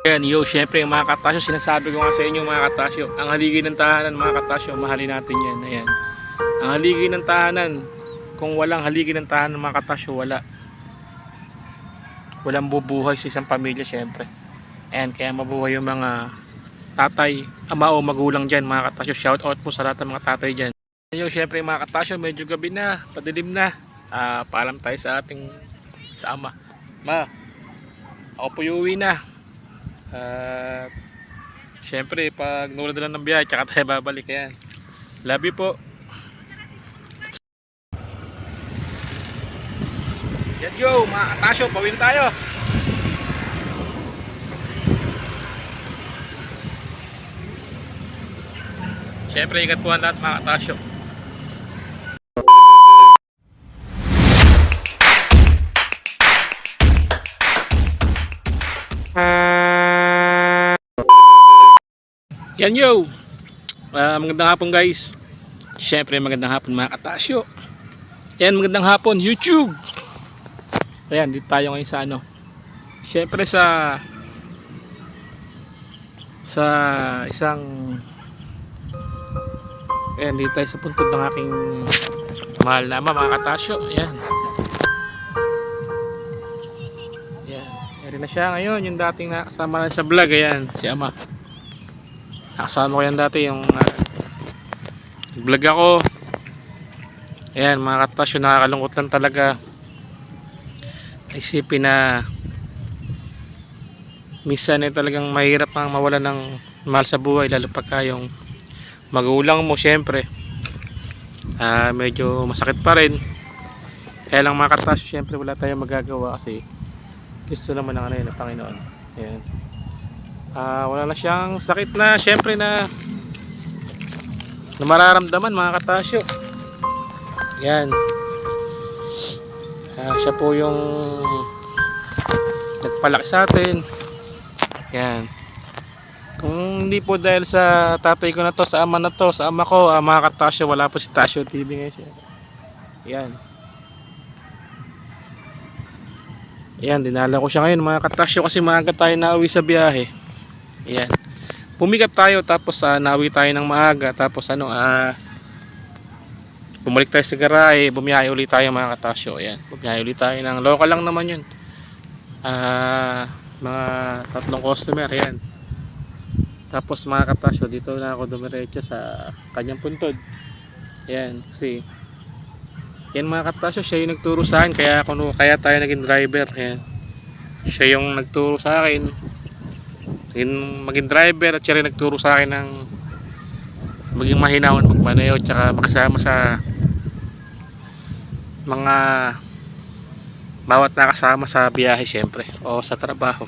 Ayan, yo, syempre mga katasyo, sinasabi ko nga sa inyo mga katasyo, ang haligi ng tahanan mga katasyo, mahalin natin yan. Ayan. Ang haligi ng tahanan, kung walang haligi ng tahanan mga katasyo, wala. Walang bubuhay sa isang pamilya syempre. Ayan, kaya mabuhay yung mga tatay, ama o magulang dyan mga katasyo. Shout out po sa lahat ng mga tatay dyan. Yo, syempre mga katasyo, medyo gabi na, padilim na. Ah, paalam tayo sa ating sa ama. Ma, ako po uwi na. At syempre pag nulad na lang ng biyahe tsaka tayo babalik yan. Love you po. Yan yo, mga katasyo, pawin tayo. Syempre ingat po ang lahat mga katasyo. Yan yo! Ah, magandang hapon guys. Siyempre magandang hapon mga katasyo. Yan magandang hapon YouTube. Ayan dito tayo ngayon sa ano. Siyempre sa sa isang Ayan dito tayo sa puntod ng aking mahal na ama mga katasyo. Ayan. Ayan. Meron na siya ngayon yung dating nakasama na sa vlog. Ayan si ama. Nakasama ko yan dati yung uh, vlog ako. Ayan mga katasyo nakakalungkot lang talaga. Isipin na minsan ay talagang mahirap ang mawala ng mahal sa buhay lalo pagka yung magulang mo syempre ah medyo masakit pa rin kaya lang mga katasyo syempre wala tayong magagawa kasi gusto naman ng ano yun ng Panginoon ayan Ah, wala na siyang sakit na syempre na na mararamdaman mga katasyo. Yan. Ah, siya po yung nagpalaki sa atin. Yan. Kung hindi po dahil sa tatay ko na to, sa ama na to, sa ama ko, ah, mga katasyo, wala po si Tasyo TV ngayon siya. Yan. Yan, dinala ko siya ngayon mga katasyo kasi maaga tayo nauwi sa biyahe. Ayan. Pumikap tayo tapos uh, nawi tayo ng maaga tapos ano ah bumalik tayo sa garahe, bumiyahe ulit tayo mga katasyo. Ayan. Bumiyahe ulit tayo ng local lang naman 'yun. Ah mga tatlong customer, ayan. Tapos mga katasyo, dito na ako dumiretso sa kanyang puntod. Ayan, kasi yan mga katasyo, siya yung nagturo sa akin kaya, kuno, kaya tayo naging driver. Ayan. Siya yung nagturo sa akin maging, maging driver at siya rin nagturo sa akin ng maging mahinawan magmaneho tsaka makasama sa mga bawat nakasama sa biyahe syempre o sa trabaho.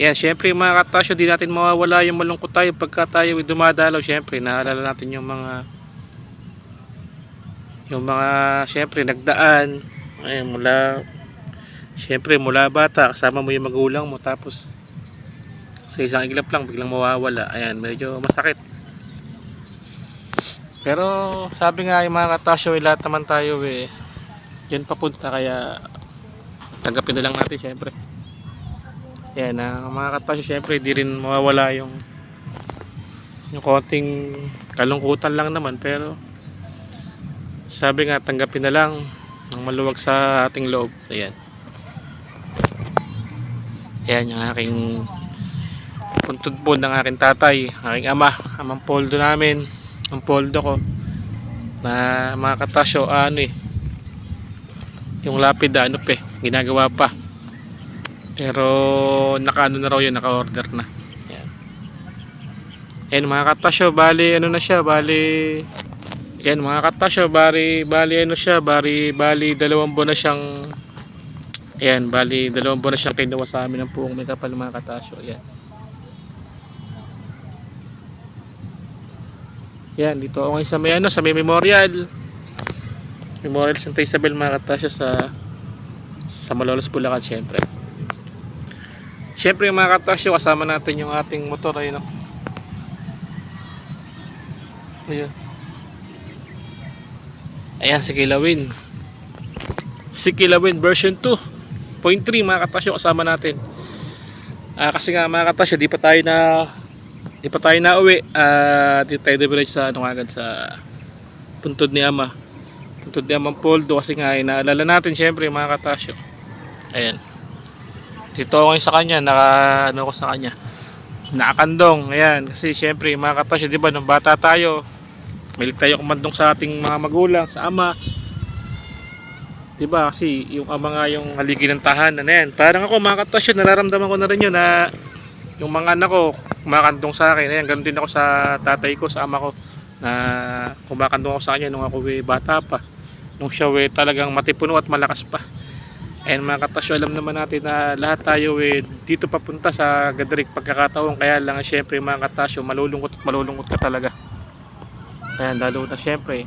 Yan syempre mga katasyo di natin mawawala yung malungkot tayo pagka tayo dumadalaw syempre naalala natin yung mga yung mga syempre nagdaan ay mula Siyempre mula bata kasama mo yung magulang mo tapos sa isang iglap lang biglang mawawala. Ayan, medyo masakit. Pero sabi nga yung mga katasyo, eh, lahat naman tayo eh yan papunta kaya tanggapin na lang natin siyempre. Yan, uh, mga katasyo siyempre di rin mawawala yung yung konting kalungkutan lang naman pero sabi nga tanggapin na lang ang maluwag sa ating loob. Ayan. Ayan yung aking puntod po ng aking tatay, aking ama, amang poldo namin, ang poldo ko na mga katasyo, ano eh, yung lapid ano pa eh, ginagawa pa. Pero nakaano na raw yun, naka-order na. Ayan. Ayan mga katasyo, bali ano na siya, bali yan mga katasyo, bali, bali ano siya, bali, bali dalawang buwan na siyang Ayan, bali, dalawang buwan na siyang kinuha sa amin ng puong may kapal mga katasyo. Ayan. Ayan, dito ako ngayon sa may, ano, sa may memorial. Memorial Santa Isabel mga katasyo sa sa Malolos, Bulacan, syempre. Syempre mga katasyo, kasama natin yung ating motor ayun, no? Ayan. Ayan, si Kilawin. Si Kilawin version 2. 0.3 mga katasyo kasama natin. Ah, kasi nga mga katasyo, di pa tayo na di pa tayo na uwi. Ah, di tayo diretso sa ano agad sa puntod ni Ama. Puntod ni Amang Poldo kasi nga ay naalala natin syempre mga katasyo. Ayan. Dito ako sa kanya, naka ano ko sa kanya. Nakakandong, ayan. Kasi syempre mga katasyo, di ba nung bata tayo, Milik tayo kumandong sa ating mga magulang, sa ama. 'Di ba? Kasi yung ama nga yung haligi ng tahanan na yan. Parang ako mga katasyon, nararamdaman ko na rin yun na yung mga anak ko kumakandong sa akin. Ayan, ganun din ako sa tatay ko, sa ama ko na kumakandong ako sa kanya nung ako eh, bata pa. Nung siya eh, talagang matipuno at malakas pa. And mga katasyo, alam naman natin na lahat tayo eh, dito papunta sa gadarik pagkakataon. Kaya lang, syempre mga katasyo, malulungkot at malulungkot ka talaga. Ayan, lalo na syempre,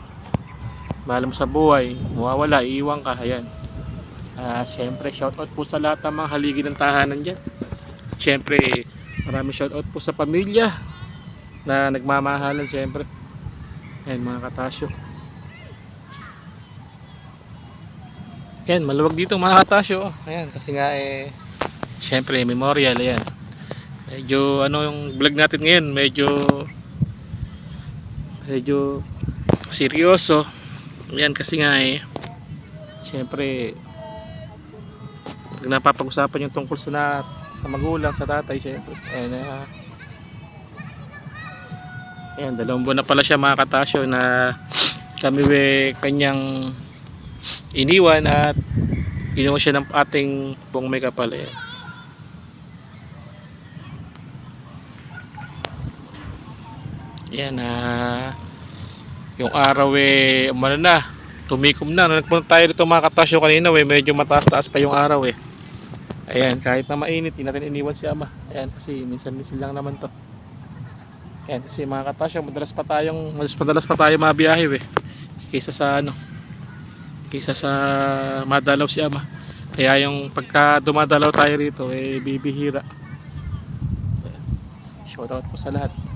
mahal mo sa buhay, mawawala, iiwan ka, ayan. Ah, syempre, shoutout po sa lahat ng mga haligi ng tahanan dyan. Syempre, maraming shoutout po sa pamilya na nagmamahalan syempre. Ayan, mga katasyo. Ayan, maluwag dito mga katasyo. Ayan, kasi nga eh, syempre, memorial, ayan. Medyo, ano yung vlog natin ngayon, medyo medyo seryoso yan kasi nga eh syempre pag napapag-usapan yung tungkol sa, na, sa magulang sa tatay syempre. Ayan uh, ayan dalawang buwan na pala siya mga katasyo na kami we kanyang iniwan at ginawa siya ng ating buong may kapal. Ayan. Yan ah yung araw eh umano na tumikom na. Nagpunta tayo dito mga katasyo kanina eh medyo mataas-taas pa yung araw eh. Ayan kahit na mainit hindi natin iniwan si ama. Ayan kasi minsan-minsan lang naman to. Ayan kasi mga katasyo madalas pa tayong madalas, madalas pa tayo mabiyahe eh kaysa sa ano kaysa sa madalaw si ama. Kaya yung pagka dumadalaw tayo rito eh bibihira. Shoutout po sa lahat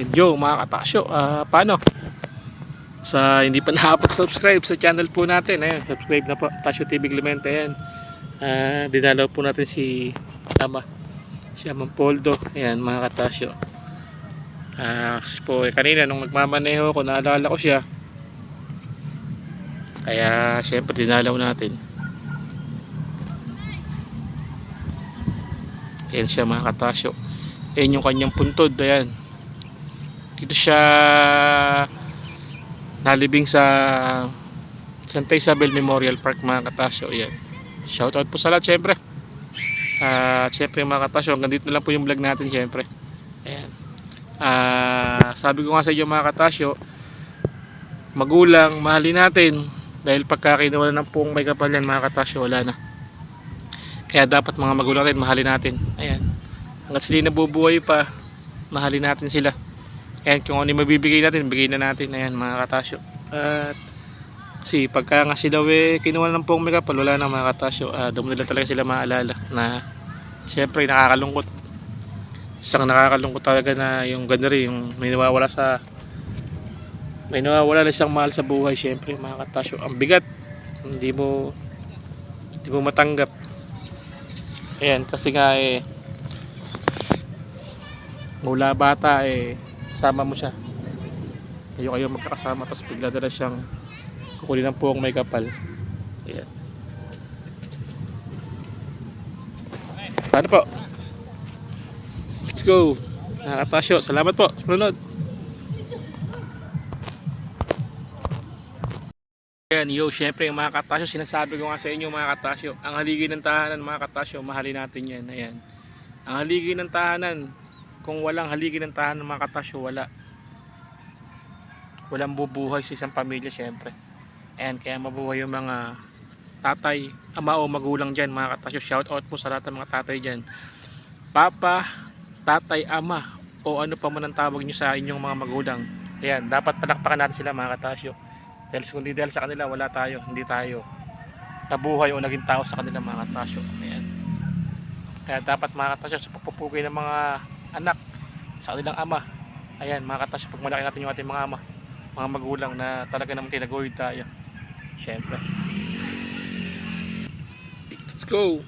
Yan Joe, mga katasyo, ah, paano? Sa hindi pa nakapag-subscribe sa channel po natin, ayan, subscribe na po, Tasyo TV Clemente, ayan. Ah, dinalaw po natin si Ama, si Amang Poldo, ayan, mga katasyo. Ah, kasi po, eh, kanina nung nagmamaneho ko, naalala ko siya. Kaya, syempre, dinalaw natin. Ayan siya, mga katasyo. Ayan yung kanyang puntod, ayan dito siya nalibing sa Santa Isabel Memorial Park mga katasyo. Yan shoutout po sa lahat syempre. At uh, syempre mga katasyo hanggang dito na lang po yung vlog natin syempre. Ayan. Uh, sabi ko nga sa inyo mga katasyo magulang mahalin natin. Dahil pagka kinuwala ng pong may kapal yan mga katasyo wala na. Kaya dapat mga magulang rin mahalin natin. Ayan. Hanggat sila nabubuhay pa mahalin natin sila Ayan, kung ano yung mabibigay natin, bigay na natin. Ayan, mga katasyo. At, si pagka nga sila we, kinuha ng pong megapal, wala na mga katasyo. Uh, doon nila talaga sila maalala na, syempre, nakakalungkot. Isang nakakalungkot talaga na yung ganda yung may nawawala sa, may nawawala na isang mahal sa buhay, syempre, mga katasyo. Ang bigat, hindi mo, hindi mo matanggap. Ayan, kasi nga eh, mula bata eh, kasama mo siya. Kayo kayo magkakasama tapos bigla dala siyang kukunin ng puwang may kapal. Ayan. Paano po? Let's go. Nakatasyo salamat po. Sa panonood Ayan, yo, syempre yung mga katasyo, sinasabi ko nga sa inyo mga katasyo, ang haligi ng tahanan mga katasyo, mahalin natin yan. Ayan. Ang haligi ng tahanan, kung walang haligi ng tahanan mga katasyo wala. Walang bubuhay sa isang pamilya syempre. Ayan kaya mabuhay yung mga tatay ama o magulang dyan mga katasyo. Shout out po sa lahat ng mga tatay dyan. Papa tatay ama o ano pa man ang tawag nyo sa inyong mga magulang. Ayan dapat palakpakan natin sila mga katasyo. Dahil kung di dahil sa kanila wala tayo hindi tayo nabuhay o naging tao sa kanila mga katasyo. Ayan. Kaya dapat mga katasyo sa pagpupugay ng mga anak sa kanilang ama ayan mga katasyo pag malaki natin yung ating mga ama mga magulang na talaga naman tinagoy tayo Siyempre. Let's go.